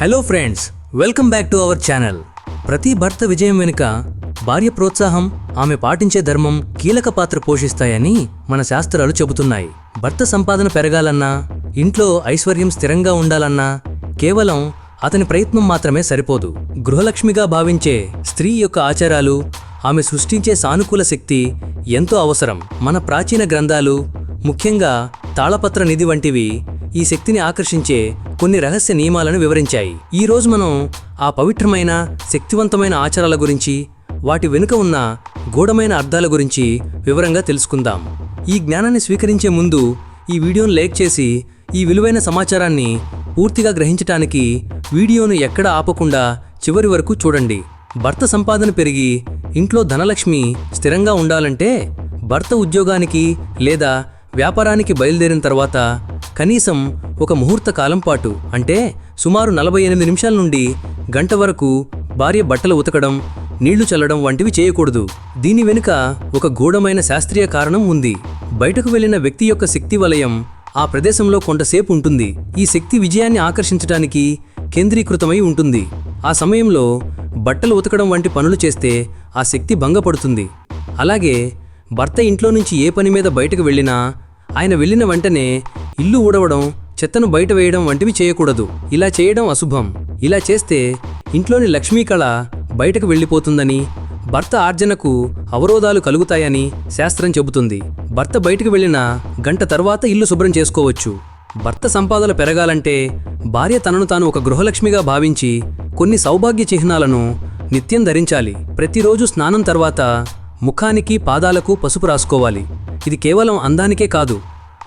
Hello friends welcome back to our channel ప్రతి భర్త విజయం వెనుక భార్య ప్రోత్సాహం ఆమె పాటించే ధర్మం కీలక పాత్ర పోషిస్తాయని మన శాస్త్రాలు చెబుతున్నాయి. భర్త సంపాదన పెరగాలన్నా ఇంట్లో ఐశ్వర్యం స్థిరంగా ఉండాలన్నా కేవలం అతని ప్రయత్నం మాత్రమే సరిపోదు. గృహలక్ష్మిగా భావించే స్త్రీ యొక్క ఆచారాలు ఆమె సృష్టించే సానుకూల శక్తి ఎంతో అవసరం. మన ప్రాచీన గ్రంథాలు ముఖ్యంగా తాళపత్ర నిధి వంటివి ఈ శక్తిని ఆకర్షించే కొన్ని రహస్య నియమాలను వివరించాయి. ఈ రోజు మనం ఆ పవిత్రమైన శక్తివంతమైన ఆచారాల గురించి వాటి వెనుక ఉన్న గూఢమైన అర్థాల గురించి వివరంగా తెలుసుకుందాం. ఈ జ్ఞానాన్ని స్వీకరించే ముందు ఈ వీడియోను లైక్ చేసి ఈ విలువైన సమాచారాన్ని పూర్తిగా గ్రహించటానికి వీడియోను ఎక్కడ ఆపకుండా చివరి వరకు చూడండి. భర్త సంపాదన పెరిగి ఇంట్లో ధనలక్ష్మి స్థిరంగా ఉండాలంటే భర్త ఉద్యోగానికి లేదా వ్యాపారానికి బయలుదేరిన తర్వాత కనీసం ఒక ముహూర్త కాలం పాటు అంటే సుమారు నలభై ఎనిమిది నిమిషాల నుండి గంట వరకు భార్య బట్టలు ఉతకడం నీళ్ళు చల్లడం వంటివి చేయకూడదు. దీని వెనుక ఒక గూఢమైన శాస్త్రీయ కారణం ఉంది. బయటకు వెళ్ళిన వ్యక్తి యొక్క శక్తి వలయం ఆ ప్రదేశంలో కొంతసేపు ఉంటుంది. ఈ శక్తి విజయాన్ని ఆకర్షించడానికి కేంద్రీకృతమై ఉంటుంది. ఆ సమయంలో బట్టలు ఉతకడం వంటి పనులు చేస్తే ఆ శక్తి భంగపడుతుంది. అలాగే భర్త ఇంట్లో నుంచి ఏ పని మీద బయటకు వెళ్ళినా ఆయన వెళ్ళిన వెంటనే ఇల్లు ఊడవడం చెత్తను బయట వేయడం వంటివి చేయకూడదు. ఇలా చేయడం అశుభం. ఇలా చేస్తే ఇంట్లోని లక్ష్మీ కళ బయటకు వెళ్ళిపోతుందని భర్త ఆర్జనకు అవరోధాలు కలుగుతాయని శాస్త్రం చెబుతుంది. భర్త బయటకు వెళ్ళిన గంట తర్వాత ఇల్లు శుభ్రం చేసుకోవచ్చు. భర్త సంపాదన పెరగాలంటే భార్య తనను తాను ఒక గృహలక్ష్మిగా భావించి కొన్ని సౌభాగ్య చిహ్నాలను నిత్యం ధరించాలి. ప్రతిరోజు స్నానం తర్వాత ముఖానికి పాదాలకు పసుపు రాసుకోవాలి. ఇది కేవలం అందానికే కాదు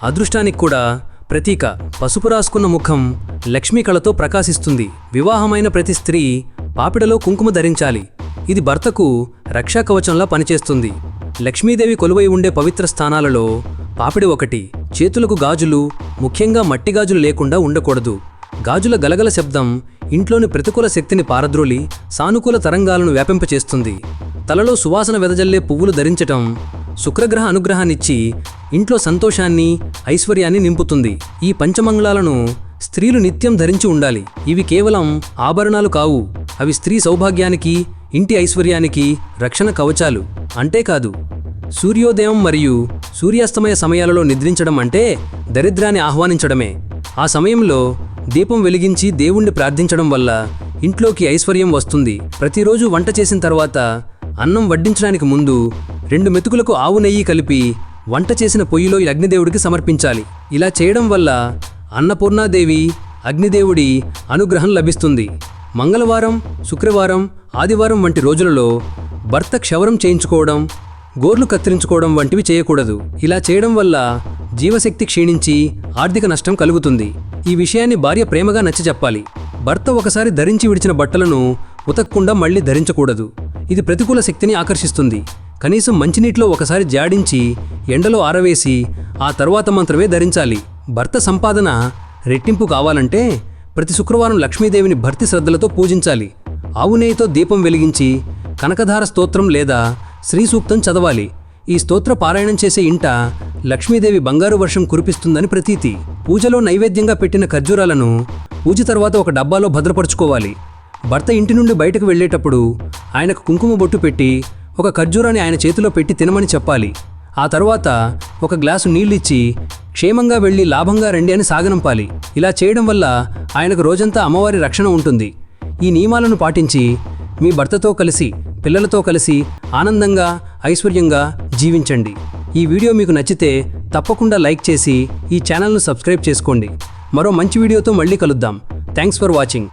అదృష్టానికి కూడా ప్రతీక పసుపు రాసుకున్న ముఖం లక్ష్మీ కళతో ప్రకాశిస్తుంది. వివాహమైన ప్రతి స్త్రీ పాపిడలో కుంకుమ ధరించాలి. ఇది భర్తకు రక్షా కవచంలా పనిచేస్తుంది. లక్ష్మీదేవి కొలువై ఉండే పవిత్ర స్థానాలలో పాపిడి ఒకటి. చేతులకు గాజులు ముఖ్యంగా మట్టి గాజులు లేకుండా ఉండకూడదు. గాజుల గలగల శబ్దం ఇంట్లోని ప్రతికూల శక్తిని పారద్రోలి సానుకూల తరంగాలను వ్యాపింపచేస్తుంది తలలో సువాసన వెదజల్లే పువ్వులు ధరించటం శుక్రగ్రహ అనుగ్రహాన్నిచ్చి ఇంట్లో సంతోషాన్ని ఐశ్వర్యాన్ని నింపుతుంది. ఈ పంచమంగళాలను స్త్రీలు నిత్యం ధరించి ఉండాలి. ఇవి కేవలం ఆభరణాలు కావు. అవి స్త్రీ సౌభాగ్యానికి ఇంటి ఐశ్వర్యానికి రక్షణ కవచాలు. అంతేకాదు సూర్యోదయం మరియు సూర్యాస్తమయ సమయాలలో నిద్రించడం అంటే దరిద్రాన్ని ఆహ్వానించడమే. ఆ సమయంలో దీపం వెలిగించి దేవుణ్ణి ప్రార్థించడం వల్ల ఇంట్లోకి ఐశ్వర్యం వస్తుంది. ప్రతిరోజు వంట చేసిన తర్వాత అన్నం వడ్డించడానికి ముందు రెండు మెతుకులకు ఆవు నెయ్యి కలిపి వంట చేసిన పొయ్యిలో ఈ అగ్నిదేవుడికి సమర్పించాలి. ఇలా చేయడం వల్ల అన్నపూర్ణాదేవి అగ్నిదేవుడి అనుగ్రహం లభిస్తుంది. మంగళవారం శుక్రవారం ఆదివారం వంటి రోజులలో భర్త క్షవరం చేయించుకోవడం గోర్లు కత్తిరించుకోవడం వంటివి చేయకూడదు. ఇలా చేయడం వల్ల జీవశక్తి క్షీణించి ఆర్థిక నష్టం కలుగుతుంది. ఈ విషయాన్ని భార్య ప్రేమగా నచ్చి చెప్పాలి. భర్త ఒకసారి ధరించి విడిచిన బట్టలను ఉతక్కుండా మళ్ళీ ధరించకూడదు. ఇది ప్రతికూల శక్తిని ఆకర్షిస్తుంది. కనీసం మంచినీటిలో ఒకసారి జాడించి ఎండలో ఆరవేసి ఆ తరువాత మాత్రమే ధరించాలి. భర్త సంపాదన రెట్టింపు కావాలంటే ప్రతి శుక్రవారం లక్ష్మీదేవిని భర్తి శ్రద్ధలతో పూజించాలి. ఆవు నెయ్యితో దీపం వెలిగించి కనకధార స్తోత్రం లేదా శ్రీ సూక్తం చదవాలి. ఈ స్తోత్ర పారాయణం చేసే ఇంట లక్ష్మీదేవి బంగారు వర్షం కురిపిస్తుందని ప్రతీతి. పూజలో నైవేద్యంగా పెట్టిన ఖర్జూరాలను పూజ తర్వాత ఒక డబ్బాలో భద్రపరుచుకోవాలి. భర్త ఇంటి నుండి బయటకు వెళ్ళేటప్పుడు ఆయనకు కుంకుమ బొట్టు పెట్టి ఒక ఖర్జూరాన్ని ఆయన చేతిలో పెట్టి తినమని చెప్పాలి. ఆ తర్వాత ఒక గ్లాసు నీళ్ళిచ్చి క్షేమంగా వెళ్ళి లాభంగా రండి అని సాగనంపాలి. ఇలా చేయడం వల్ల ఆయనకు రోజంతా అమ్మవారి రక్షణ ఉంటుంది. ఈ నియమాలను పాటించి మీ భర్తతో కలిసి పిల్లలతో కలిసి ఆనందంగా ఐశ్వర్యంగా జీవించండి. ఈ వీడియో మీకు నచ్చితే తప్పకుండా లైక్ చేసి ఈ ఛానల్ను సబ్స్క్రైబ్ చేసుకోండి. మరో మంచి వీడియోతో మళ్ళీ కలుద్దాం. Thanks for watching.